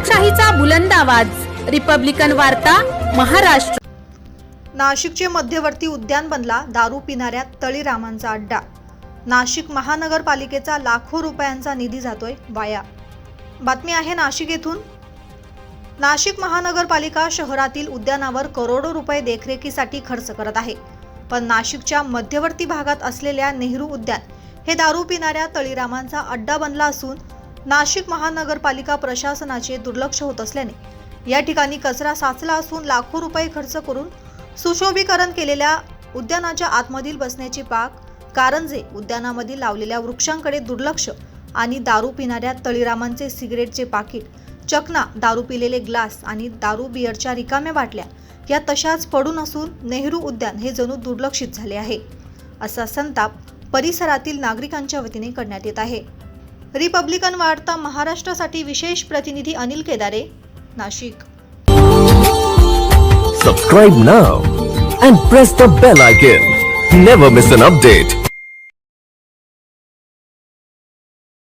लोकशाहीचा बुलंद आवाज. रिपब्लिकन वार्ता महाराष्ट्र. नाशिकचे मध्यवर्ती उद्यान बनला दारू पिणाऱ्या तळीरामांचा अड्डा. नाशिक महानगरपालिकेचा लाखो रुपयांचा निधी जातोय वाया. बातमी आहे नाशिक येथून. नाशिक महानगरपालिका शहरातील उद्यानावर करोडो रुपये देखरेखीसाठी खर्च करत आहे. पण नाशिकच्या मध्यवर्ती भागात असलेल्या नेहरू उद्यान हे दारू पिणाऱ्या तळीरामांचा अड्डा बनला असून नाशिक महानगरपालिका प्रशासनाचे दुर्लक्ष होत असल्याने या ठिकाणी कचरा साचला असून लाखो रुपये खर्च करून सुशोभीकरण केलेल्या उद्यानाच्या आतमधील बसण्याची पाक कारंजे उद्यानामधील लावलेल्या वृक्षांकडे दुर्लक्ष आणि दारू पिणाऱ्या तळीरामांचे सिगरेटचे पाकिट चकना दारू पिलेले ग्लास आणि दारू बियरच्या रिकाम्या बाटल्या या तशाच पडून असून नेहरू उद्यान हे जणू दुर्लक्षित झाले आहे. असा संताप परिसरातील नागरिकांच्या वतीने करण्यात येत आहे. रिपब्लिकन वार्ता महाराष्ट्रासाठी विशेष प्रतिनिधी अनिल केदारे नाशिक. सबस्क्राईब ना and press the bell icon never miss an update